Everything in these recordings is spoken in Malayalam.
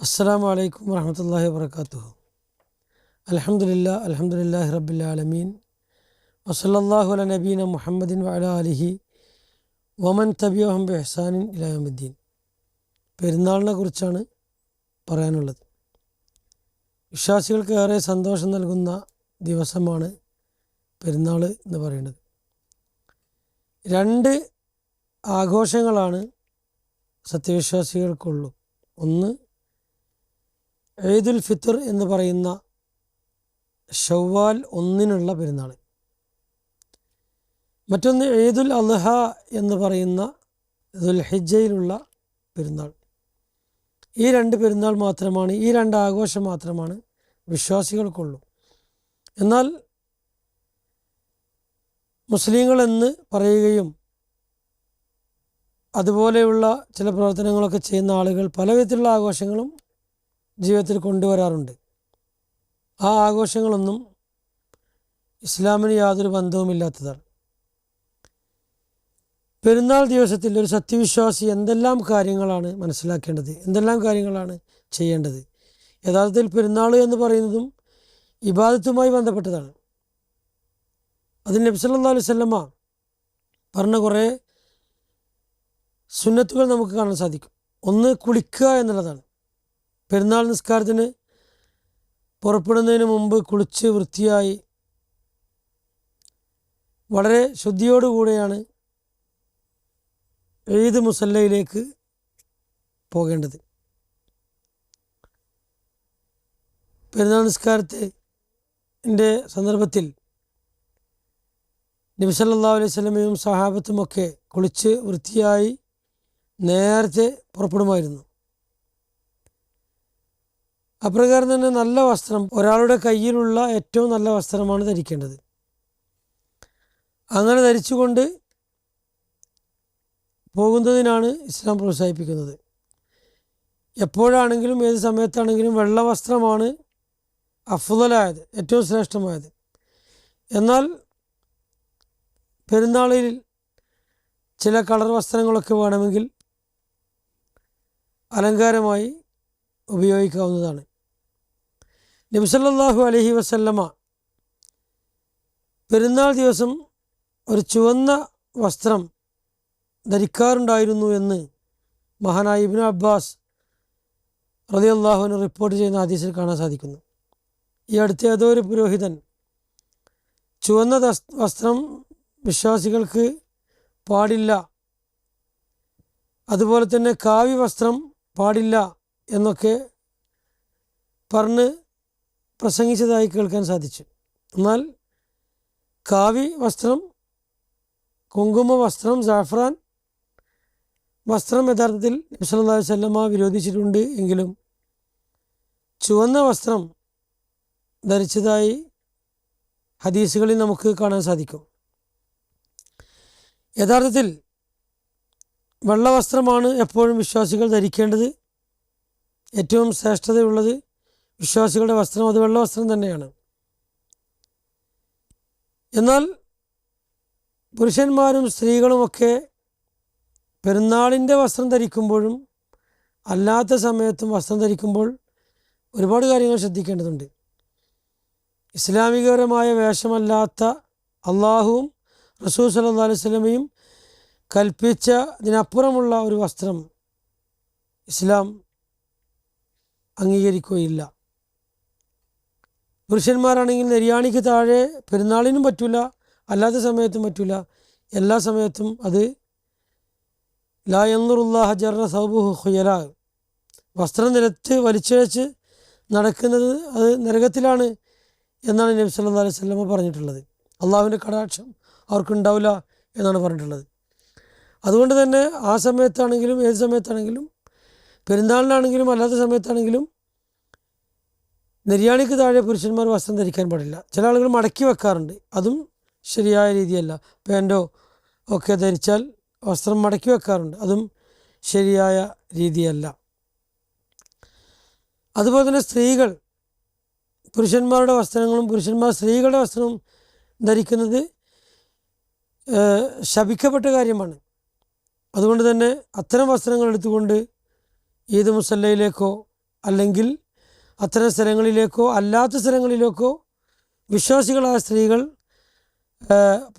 അസ്സാം വലൈക്കും വർഹമത്തല്ലാഹി വാത്തു അലഹമുല്ല അലഹമുല്ലാഹി റബ്ബുലാലമീൻ വസല്ലാഹു അല നബീന മുഹമ്മദിൻ വഅല അലിഹി വമൻ തബിയോഹം ബെഹ്സാനിൻ ഇലാമുദ്ദീൻ പെരുന്നാളിനെ കുറിച്ചാണ് പറയാനുള്ളത്. വിശ്വാസികൾക്ക് ഏറെ സന്തോഷം നൽകുന്ന ദിവസമാണ് പെരുന്നാൾ എന്ന് പറയുന്നത്. രണ്ട് ആഘോഷങ്ങളാണ് സത്യവിശ്വാസികൾക്കുള്ളൂ. ഒന്ന് ഈദുൽ ഫിത്തർ എന്ന് പറയുന്ന ഷവ്വാൽ ഒന്നിനുള്ള പെരുന്നാൾ മറ്റൊന്ന് ഈദുൽ അൽഹ എന്ന് പറയുന്ന ദുൽഹിജയിലുള്ള പെരുന്നാൾ. ഈ രണ്ട് പെരുന്നാൾ മാത്രമാണ് ഈ രണ്ട് ആഘോഷം മാത്രമാണ് വിശ്വാസികൾക്കുള്ളൂ. എന്നാൽ മുസ്ലിങ്ങളെന്ന് പറയുകയും അതുപോലെയുള്ള ചില പ്രവർത്തനങ്ങളൊക്കെ ചെയ്യുന്ന ആളുകൾ പല വിധത്തിലുള്ള ആഘോഷങ്ങളും ജീവിതത്തിൽ കൊണ്ടുവരാറുണ്ട്. ആ ആഘോഷങ്ങളൊന്നും ഇസ്ലാമിന് യാതൊരു ബന്ധവുമില്ലാത്തതാണ്. പെരുന്നാൾ ദിവസത്തിൽ ഒരു സത്യവിശ്വാസി എന്തെല്ലാം കാര്യങ്ങളാണ് മനസ്സിലാക്കേണ്ടത്? എന്തെല്ലാം കാര്യങ്ങളാണ് ചെയ്യേണ്ടത്? യഥാർത്ഥത്തിൽ പെരുന്നാൾ എന്ന് പറയുന്നതും ഇബാദത്തുമായി ബന്ധപ്പെട്ടതാണ്. അതിന് നബ്സല്ലാ അലൈഹി വസല്ലമ പറഞ്ഞ കുറേ സുന്നത്തുകൾ നമുക്ക് കാണാൻ സാധിക്കും. ഒന്ന് കുളിക്കുക എന്നുള്ളതാണ്. പെരുന്നാൾ നിസ്കാരത്തിന് പുറപ്പെടുന്നതിന് മുമ്പ് കുളിച്ച് വൃത്തിയായി വളരെ ശുദ്ധിയോടുകൂടെയാണ് ഏത് മുസല്ലയിലേക്ക് പോകേണ്ടത്. പെരുന്നാൾ നിസ്കാരത്തിന്റെ സന്ദർഭത്തിൽ സല്ലല്ലാഹു അലൈഹി സ്വലമയും സഹാബത്തുമൊക്കെ കുളിച്ച് വൃത്തിയായി നേരത്തെ പുറപ്പെടുമായിരുന്നു. അപ്രകാരം തന്നെ നല്ല വസ്ത്രം ഒരാളുടെ കയ്യിലുള്ള ഏറ്റവും നല്ല വസ്ത്രമാണ് ധരിക്കേണ്ടത്. അങ്ങനെ ധരിച്ചുകൊണ്ട് പോകുന്നതിനാണ് ഇസ്ലാം പ്രോത്സാഹിപ്പിക്കുന്നത്. എപ്പോഴാണെങ്കിലും ഏത് സമയത്താണെങ്കിലും വെള്ള വസ്ത്രമാണ് അഫുതലായത് ഏറ്റവും ശ്രേഷ്ഠമായത്. എന്നാൽ പെരുന്നാളിൽ ചില കളർ വസ്ത്രങ്ങളൊക്കെ വേണമെങ്കിൽ അലങ്കാരമായി ഉപയോഗിക്കാവുന്നതാണ്. നബിസല്ലാഹു അലഹി വസല്ലമ പെരുന്നാൾ ദിവസം ഒരു ചുവന്ന വസ്ത്രം ധരിക്കാറുണ്ടായിരുന്നു എന്ന് മഹാനായ ഇബിൻ അബ്ബാസ് റതി അള്ളാഹുവിന് റിപ്പോർട്ട് ചെയ്യുന്ന ഹദീസിൽ കാണാൻ സാധിക്കുന്നു. ഈ അടുത്ത ഏതോ ഒരു പുരോഹിതൻ ചുവന്ന വസ്ത്രം വിശ്വാസികൾക്ക് പാടില്ല അതുപോലെ തന്നെ കാവ്യ വസ്ത്രം പാടില്ല എന്നൊക്കെ പറഞ്ഞ് പ്രസംഗിച്ചതായി കേൾക്കാൻ സാധിച്ചു. എന്നാൽ കാവി വസ്ത്രം കുങ്കുമ വസ്ത്രം ജാഫ്രാൻ വസ്ത്രം യഥാർത്ഥത്തിൽ നബ്സല്ലാ വല്ലമ്മ വിരോധിച്ചിട്ടുണ്ട് എങ്കിലും ചുവന്ന വസ്ത്രം ധരിച്ചതായി ഹദീസുകളിൽ നമുക്ക് കാണാൻ സാധിക്കും. യഥാർത്ഥത്തിൽ വെള്ളവസ്ത്രമാണ് എപ്പോഴും വിശ്വാസികൾ ധരിക്കേണ്ടത്. ഏറ്റവും ശ്രേഷ്ഠതയുള്ളത് വിശ്വാസികളുടെ വസ്ത്രം അത് വെള്ളവസ്ത്രം തന്നെയാണ്. എന്നാൽ പുരുഷന്മാരും സ്ത്രീകളും ഒക്കെ പെരുന്നാളിന്റെ വസ്ത്രം ധരിക്കുമ്പോഴും അല്ലാത്ത സമയത്തും വസ്ത്രം ധരിക്കുമ്പോൾ ഒരുപാട് കാര്യങ്ങൾ ശ്രദ്ധിക്കേണ്ടതുണ്ട്. ഇസ്ലാമികപരമായ വേഷമല്ലാത്ത അള്ളാഹുവും റസൂൽ സല്ലാ അലൈഹി സ്വലമയും കൽപ്പിച്ച ഇതിനപ്പുറമുള്ള ഒരു വസ്ത്രം ഇസ്ലാം അംഗീകരിക്കുകയില്ല. പുരുഷന്മാരാണെങ്കിൽ നെരിയാണിക്ക് താഴെ പെരുന്നാളിനും പറ്റില്ല അല്ലാത്ത സമയത്തും പറ്റില്ല എല്ലാ സമയത്തും അത് ലാ എന്നുറുല്ലാഹ ഹജറിന സൗബുഹു ഹുയല വസ്ത്രം നിലത്ത് വലിച്ചഴച്ച് നടക്കുന്നത് അത് നരകത്തിലാണ് എന്നാണ് നബി സല്ലാ അലൈഹി സ്വലമ പറഞ്ഞിട്ടുള്ളത്. അള്ളാഹുവിന്റെ കടാക്ഷം അവർക്കുണ്ടാവില്ല എന്നാണ് പറഞ്ഞിട്ടുള്ളത്. അതുകൊണ്ട് തന്നെ ആ സമയത്താണെങ്കിലും ഏത് സമയത്താണെങ്കിലും പെരുന്നാളിനാണെങ്കിലും അല്ലാത്ത സമയത്താണെങ്കിലും നെരിയാണിക്ക് താഴെ പുരുഷന്മാർ വസ്ത്രം ധരിക്കാൻ പാടില്ല. ചില ആളുകൾ മടക്കി വെക്കാറുണ്ട്. അതും ശരിയായ രീതിയല്ല. പാന്റോ ഒക്കെ ധരിച്ചാൽ വസ്ത്രം മടക്കി വെക്കാറുണ്ട്. അതും ശരിയായ രീതിയല്ല. അതുപോലെ തന്നെ സ്ത്രീകൾ പുരുഷന്മാരുടെ വസ്ത്രങ്ങളും പുരുഷന്മാർ സ്ത്രീകളുടെ വസ്ത്രവും ധരിക്കുന്നത് ശപിക്കപ്പെട്ട കാര്യമാണ്. അതുകൊണ്ട് തന്നെ അത്തരം വസ്ത്രങ്ങൾ എടുത്തുകൊണ്ട് ഈദ് മുസല്ലയിലേക്കോ അല്ലെങ്കിൽ അത്തരം സ്ഥലങ്ങളിലേക്കോ അല്ലാത്ത സ്ഥലങ്ങളിലേക്കോ വിശ്വാസികളായ സ്ത്രീകൾ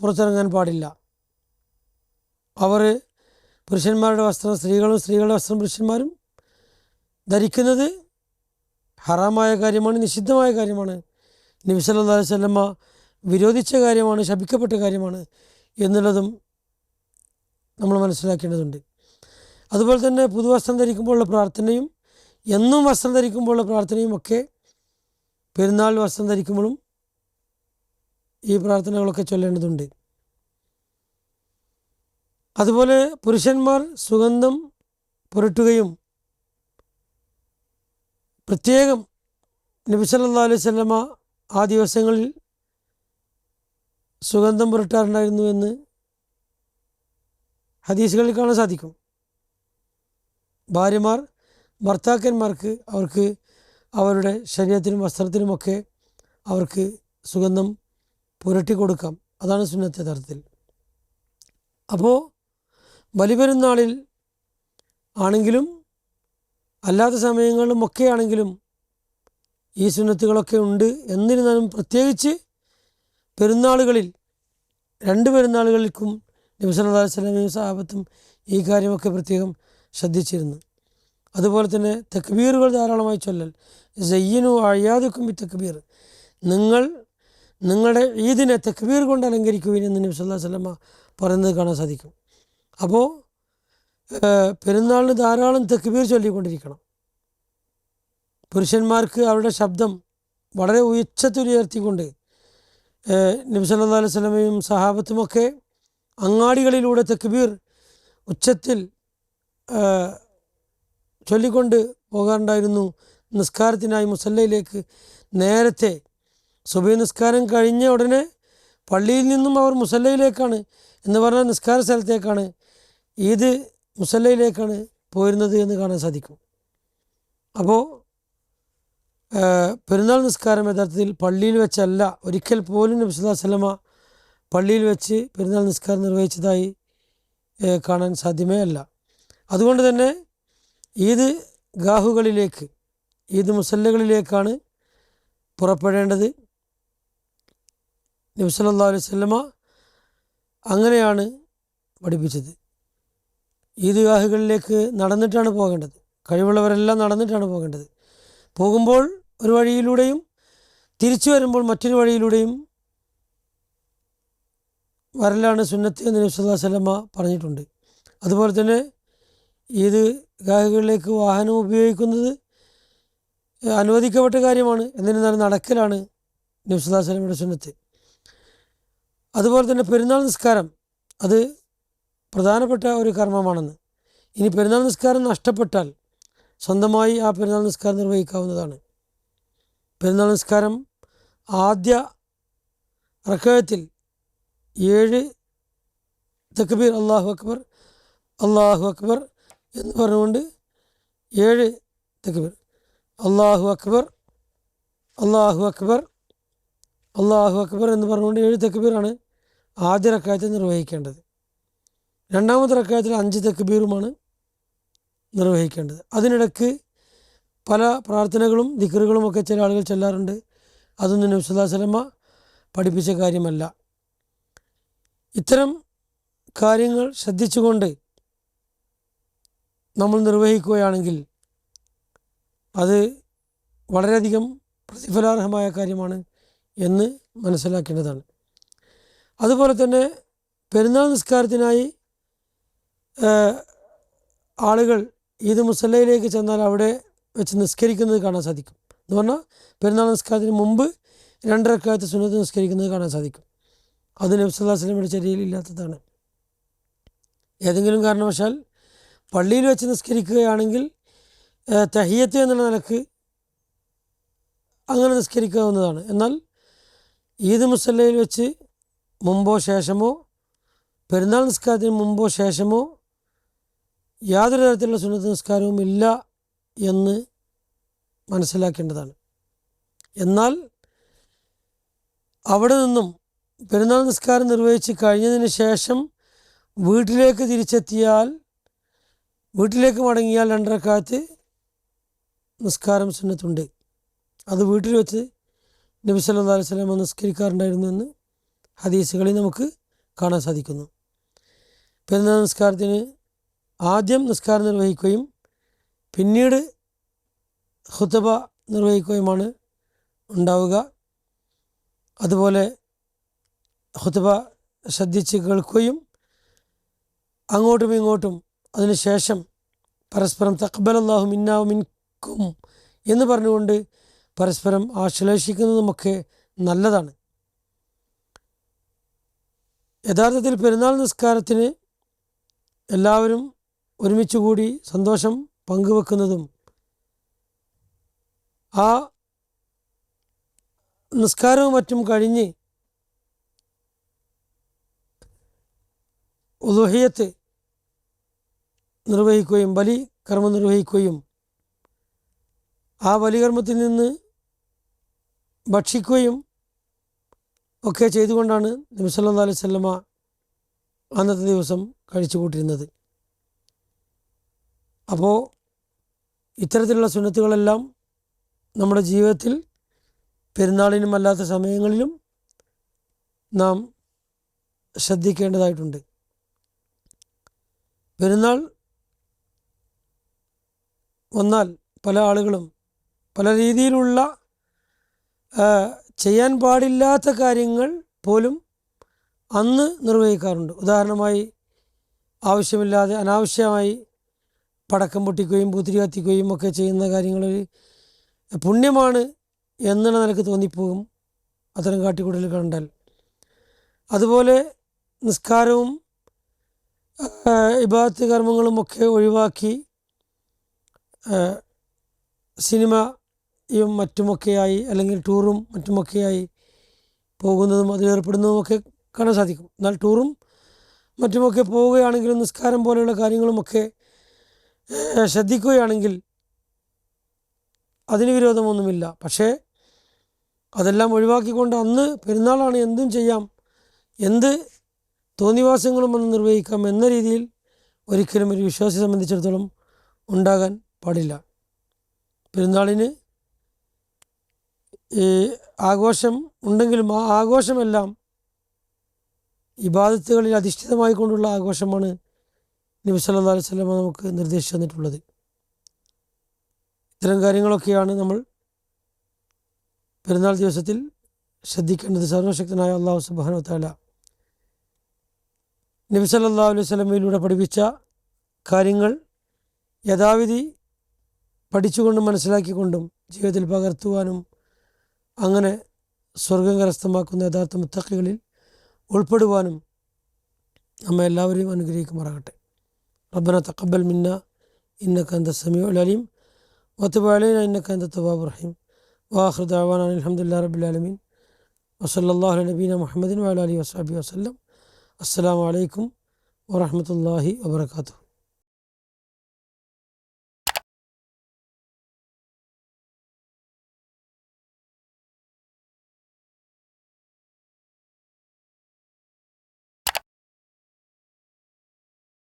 പുറത്തിറങ്ങാൻ പാടില്ല. അവർ പുരുഷന്മാരുടെ വസ്ത്രം സ്ത്രീകളും സ്ത്രീകളുടെ വസ്ത്രം പുരുഷന്മാരും ധരിക്കുന്നത് ഹറാമായ കാര്യമാണ് നിഷിദ്ധമായ കാര്യമാണ്. നബി സല്ലല്ലാഹു അലൈഹി വിരോധിച്ച കാര്യമാണ് ശപിക്കപ്പെട്ട കാര്യമാണ് എന്നുള്ളതും നമ്മൾ മനസ്സിലാക്കേണ്ടതുണ്ട്. അതുപോലെ തന്നെ പുതുവസ്ത്രം ധരിക്കുമ്പോഴുള്ള പ്രാർത്ഥനയും എന്നും വസ്ത്രം ധരിക്കുമ്പോഴുള്ള പ്രാർത്ഥനയും ഒക്കെ പെരുന്നാൾ വസ്ത്രം ധരിക്കുമ്പോഴും ഈ പ്രാർത്ഥനകളൊക്കെ ചൊല്ലേണ്ടതുണ്ട്. അതുപോലെ പുരുഷന്മാർ സുഗന്ധം പുരട്ടുകയും പ്രത്യേകം നബി സല്ലല്ലാഹു അലൈഹി വസല്ലമ ആ ദിവസങ്ങളിൽ സുഗന്ധം പുരട്ടാറുണ്ടായിരുന്നു എന്ന് ഹദീസുകളിൽ കാണാൻ സാധിക്കും. ഭാര്യമാർ ഭർത്താക്കന്മാർക്ക് അവർക്ക് അവരുടെ ശരീരത്തിനും വസ്ത്രത്തിനുമൊക്കെ അവർക്ക് സുഗന്ധം പുരട്ടി കൊടുക്കാം. അതാണ് സുന്നത്തെ തരത്തിൽ അപ്പോൾ ബലിപെരുന്നാളിൽ ആണെങ്കിലും അല്ലാത്ത സമയങ്ങളിലും ഒക്കെ ആണെങ്കിലും ഈ സുന്നത്തുകളൊക്കെ ഉണ്ട് എന്നിരുന്നാലും പ്രത്യേകിച്ച് പെരുന്നാളുകളിൽ രണ്ട് പെരുന്നാളുകൾക്കും നിമിഷം അലൈഹി വസല്ലമയും സഹാബത്തും ഈ കാര്യമൊക്കെ പ്രത്യേകം ശ്രദ്ധിച്ചിരുന്നു. അതുപോലെ തന്നെ തക്ബീറുകൾ ധാരാളമായി ചൊല്ലൽ. ജയ്യനു അഴിയാതുക്കും ഈ തക്ബീർ. നിങ്ങൾ നിങ്ങളുടെ ഈദിനെ തക്ബീർ കൊണ്ട് അലങ്കരിക്കുവിൻ എന്ന് നബി സല്ലല്ലാഹു അലൈഹി വസല്ലമ പറയുന്നത് കാണാൻ സാധിക്കും. അപ്പോൾ പെരുന്നാളിന് ധാരാളം തക്ബീർ ചൊല്ലിക്കൊണ്ടിരിക്കണം. പുരുഷന്മാർക്ക് അവരുടെ ശബ്ദം വളരെ ഉയർച്ചത്തിലുയർത്തിക്കൊണ്ട് ഏഹ് നബി സല്ലാ അലൈഹി സ്വലമയും സഹാബത്തുമൊക്കെ അങ്ങാടികളിലൂടെ തക്ബീർ ഉച്ചത്തിൽ ചൊല്ലിക്കൊണ്ട് പോകാറുണ്ടായിരുന്നു. നിസ്കാരത്തിനായി മുസല്ലയിലേക്ക് നേരത്തെ സുബൈ നിസ്കാരം കഴിഞ്ഞ ഉടനെ പള്ളിയിൽ നിന്നും അവർ മുസല്ലയിലേക്കാണ് എന്ന് പറഞ്ഞാൽ നിസ്കാര സ്ഥലത്തേക്കാണ് ഈദ് മുസല്ലയിലേക്കാണ് പോയിരുന്നത് എന്ന് കാണാൻ സാധിക്കും. അപ്പോൾ പെരുന്നാൾ നിസ്കാരം യഥാർത്ഥത്തിൽ പള്ളിയിൽ വെച്ചല്ല. ഒരിക്കൽ പോലും നബി സ്വലമ പള്ളിയിൽ വെച്ച് പെരുന്നാൾ നിസ്കാരം നിർവഹിച്ചതായി കാണാൻ സാധ്യമേ അല്ല. അതുകൊണ്ട് തന്നെ ഈദ് ഗാഹുകളിലേക്ക് ഈദ് മുസല്ലകളിലേക്കാണ് പുറപ്പെടേണ്ടത്. നബി സല്ലല്ലാഹു അലൈഹി വസല്ലമ അങ്ങനെയാണ് പഠിപ്പിച്ചത്. ഈദ്ഗാഹുകളിലേക്ക് നടന്നിട്ടാണ് പോകേണ്ടത്. കഴിവുള്ളവരെല്ലാം നടന്നിട്ടാണ് പോകേണ്ടത്. പോകുമ്പോൾ ഒരു വഴിയിലൂടെയും തിരിച്ചു വരുമ്പോൾ മറ്റൊരു വഴിയിലൂടെയും വരലാണ് സുന്നത്ത് എന്ന് നബി സല്ലല്ലാഹു അലൈഹി വസല്ലമ പറഞ്ഞിട്ടുണ്ട്. അതുപോലെ തന്നെ ഈദ് ഗാഹകളിലേക്ക് വാഹനം ഉപയോഗിക്കുന്നത്? അനുവദിക്കപ്പെട്ട കാര്യമാണ്. എന്നിരുന്നാലും നടക്കലാണ് നബി സല്ലല്ലാഹു അലൈഹി വസല്ലമയുടെ സുന്നത്ത്. അതുപോലെ തന്നെ പെരുന്നാൾ നിസ്കാരം അത് പ്രധാനപ്പെട്ട ഒരു കർമ്മമാണെന്ന്. ഇനി പെരുന്നാൾ നിസ്കാരം നഷ്ടപ്പെട്ടാൽ സ്വന്തമായി ആ പെരുന്നാൾ നിസ്കാരം നിർവഹിക്കാവുന്നതാണ്. പെരുന്നാൾ നിസ്കാരം ആദ്യ റക്കയത്തിൽ ഏഴ് തക്ബീർ അള്ളാഹു അക്ബർ അള്ളാഹു അക്ബർ എന്ന് പറഞ്ഞുകൊണ്ട് ഏഴ് തക്ബീർ. അള്ളാഹു അക്ബർ അള്ളാഹു അക്ബർ അള്ളാഹു അക്ബർ എന്ന് പറഞ്ഞുകൊണ്ട് ഏഴ് തക്ബീറാണ് ആദ്യ റക്കായത്തിൽ നിർവഹിക്കേണ്ടത്. രണ്ടാമത്തെ റക്കായത്തിൽ അഞ്ച് തക്ബീറുമാണ് നിർവഹിക്കേണ്ടത്. അതിനിടയ്ക്ക് പല പ്രാർത്ഥനകളും ദിക്കറുകളും ഒക്കെ ചില ആളുകൾ ചെല്ലാറുണ്ട്. അതൊന്നും നബ്സുല്ലാ സ്വലമ പഠിപ്പിച്ച കാര്യമല്ല. ഇത്തരം കാര്യങ്ങൾ ശ്രദ്ധിച്ചുകൊണ്ട് നമ്മൾ നിർവഹിക്കുകയാണെങ്കിൽ അത് വളരെയധികം പ്രതിഫലാർഹമായ കാര്യമാണ് എന്ന് മനസ്സിലാക്കേണ്ടതാണ്. അതുപോലെ തന്നെ പെരുന്നാൾ നിസ്കാരത്തിനായി ആളുകൾ ഈദ് മുസല്ലയിലേക്ക് ചെന്നാൽ അവിടെ വെച്ച് നിസ്കരിക്കുന്നത് കാണാൻ സാധിക്കും. എന്ന് പറഞ്ഞാൽ പെരുന്നാൾ നിസ്കാരത്തിന് മുമ്പ് രണ്ടരക്കാലത്ത് സുന്നത്ത് നിസ്കരിക്കുന്നത് കാണാൻ സാധിക്കും. അത് നബ്സല്ലാ സ്വലമിയുടെ ചര്യയിലില്ലാത്തതാണ് ഏതെങ്കിലും കാരണവശാൽ പള്ളിയിൽ വെച്ച് നിസ്കരിക്കുകയാണെങ്കിൽ തഹിയത്ത് എന്നുള്ള നിലയ്ക്ക് അങ്ങനെ നിസ്കരിക്കാവുന്നതാണ്. എന്നാൽ ഈദ് മുസല്ലയിൽ വെച്ച് മുമ്പോ ശേഷമോ പെരുന്നാൾ നിസ്കാരത്തിന് മുമ്പോ ശേഷമോ യാതൊരു തരത്തിലുള്ള സുന്നത്ത് നിസ്കാരവും ഇല്ല എന്ന് മനസ്സിലാക്കേണ്ടതാണ്. എന്നാൽ അവിടെ നിന്നും പെരുന്നാൾ നിസ്കാരം നിർവഹിച്ച് കഴിഞ്ഞതിന് ശേഷം വീട്ടിലേക്ക് തിരിച്ചെത്തിയാൽ വീട്ടിലേക്ക് മടങ്ങിയാൽ രണ്ടരക്കാലത്ത് നിസ്കാരം സുന്നത്തുണ്ട്. അത് വീട്ടിൽ വെച്ച് നബി സല്ലല്ലാഹു അലൈഹി വസല്ലം നിസ്കരിക്കാറുണ്ടായിരുന്നു എന്ന് ഹദീസുകളിൽ നമുക്ക് കാണാൻ സാധിക്കുന്നു. പെരുന്നാൾ നിസ്കാരത്തിന് ആദ്യം നിസ്കാരം നിർവഹിക്കുകയും പിന്നീട് ഹുതബ നിർവഹിക്കുകയുമാണ് ഉണ്ടാവുക. അതുപോലെ ഹുതബ ശ്രദ്ധിച്ച് കേൾക്കുകയും അങ്ങോട്ടും ഇങ്ങോട്ടും അതിനുശേഷം പരസ്പരം തക്ബൽ അള്ളാഹു മിന്നാ മിൻകും എന്ന് പറഞ്ഞുകൊണ്ട് പരസ്പരം ആശ്ലേഷിക്കുന്നതുമൊക്കെ നല്ലതാണ്. യഥാർത്ഥത്തിൽ പെരുന്നാൾ നിസ്കാരത്തിന് എല്ലാവരും ഒരുമിച്ച് കൂടി സന്തോഷം പങ്കുവെക്കുന്നതും ആ നിസ്കാരവും മറ്റും കഴിഞ്ഞ് ഉദുഹിയത്ത് നിർവഹിക്കുകയും ബലി കർമ്മം നിർവഹിക്കുകയും ആ ബലികർമ്മത്തിൽ നിന്ന് ഭക്ഷിക്കുകയും ഒക്കെ ചെയ്തുകൊണ്ടാണ് നബിസല്ലാ അലൈഹി വസല്ലമ അന്നത്തെ ദിവസം കഴിച്ചു കൂട്ടിരുന്നത് അപ്പോൾ ഇത്തരത്തിലുള്ള സുന്നത്തുകളെല്ലാം നമ്മുടെ ജീവിതത്തിൽ പെരുന്നാളിനും അല്ലാത്ത സമയങ്ങളിലും നാം ശ്രദ്ധിക്കേണ്ടതായിട്ടുണ്ട്. പെരുന്നാൾ വന്നാൽ പല ആളുകളും പല രീതിയിലുള്ള ചെയ്യാൻ പാടില്ലാത്ത കാര്യങ്ങൾ പോലും അന്ന് നിർവഹിക്കാറുണ്ട്. ഉദാഹരണമായി ആവശ്യമില്ലാതെ അനാവശ്യമായി പടക്കം പൊട്ടിക്കുകയും പൂത്തിരി കത്തിക്കുകയും ഒക്കെ ചെയ്യുന്ന കാര്യങ്ങൾ പുണ്യമാണ് എന്നുള്ള നിനക്ക് തോന്നിപ്പോകും അത്തരം കാട്ടിക്കൂടൽ കണ്ടാൽ. അതുപോലെ നിസ്കാരവും ഇബാത്ത് കർമ്മങ്ങളും ഒക്കെ ഒഴിവാക്കി സിനിമയും മറ്റുമൊക്കെയായി അല്ലെങ്കിൽ ടൂറും മറ്റുമൊക്കെയായി പോകുന്നതും അതിലേർപ്പെടുന്നതുമൊക്കെ കാണാൻ സാധിക്കും. എന്നാൽ ടൂറും മറ്റുമൊക്കെ പോവുകയാണെങ്കിലും നിസ്കാരം പോലെയുള്ള കാര്യങ്ങളുമൊക്കെ ശ്രദ്ധിക്കുകയാണെങ്കിൽ അതിന് വിരോധമൊന്നുമില്ല. പക്ഷേ അതെല്ലാം ഒഴിവാക്കിക്കൊണ്ട് അന്ന് പെരുന്നാളാണ് എന്തും ചെയ്യാം എന്ത് തോന്നിവാസങ്ങളും അന്ന് നിർവഹിക്കാം എന്ന രീതിയിൽ ഒരിക്കലും ഒരു വിശ്വാസിയെ സംബന്ധിച്ചിടത്തോളം ഉണ്ടാകാൻ പാടില്ല. പെരുന്നാളിന് ഈ ആഘോഷം ഉണ്ടെങ്കിലും ആ ആഘോഷമെല്ലാം ഇബാദത്തുകളിൽ അധിഷ്ഠിതമായി കൊണ്ടുള്ള ആഘോഷമാണ് നബി സല്ലാ അലൈഹി സ്വലമ നമുക്ക് നിർദ്ദേശിച്ചു തന്നിട്ടുള്ളത്. ഇത്തരം കാര്യങ്ങളൊക്കെയാണ് നമ്മൾ പെരുന്നാൾ ദിവസത്തിൽ ശ്രദ്ധിക്കേണ്ടത്. സർവശക്തനായ അള്ളാഹു സുബാന താല നബി സല്ലാ അലൈഹി വസല്ലമയിലൂടെ പഠിപ്പിച്ച കാര്യങ്ങൾ യഥാവിധി പഠിച്ചുകൊണ്ടും മനസ്സിലാക്കിക്കൊണ്ടും ജീവിതത്തിൽ പകർത്തുവാനും അങ്ങനെ സ്വർഗം കരസ്ഥമാക്കുന്ന യഥാർത്ഥ മുത്തക്കികളിൽ ഉൾപ്പെടുവാനും നമ്മെ എല്ലാവരെയും അനുഗ്രഹിക്കുമാറാകട്ടെ. റബ്ബന തക്കബൽ മിന്ന ഇന്നക അന്ത സമീഉൽ അലീം വതുബ് അലൈന ഇന്നക അന്ത റഹീം. വാഹൃദാൻ ദഅവാന അനിൽ ഹംദുലില്ലാഹി റബ്ബിൽ ആലമീൻ. വസല്ലല്ലാഹു അലാ നബീന മുഹമ്മദിൻ വഅലാ ആലിഹി വസ്ലം അസ്സാം വലൈക്കും അലൈക്കും വറഹ്മത്തുള്ളാഹി വബറകാതുഹു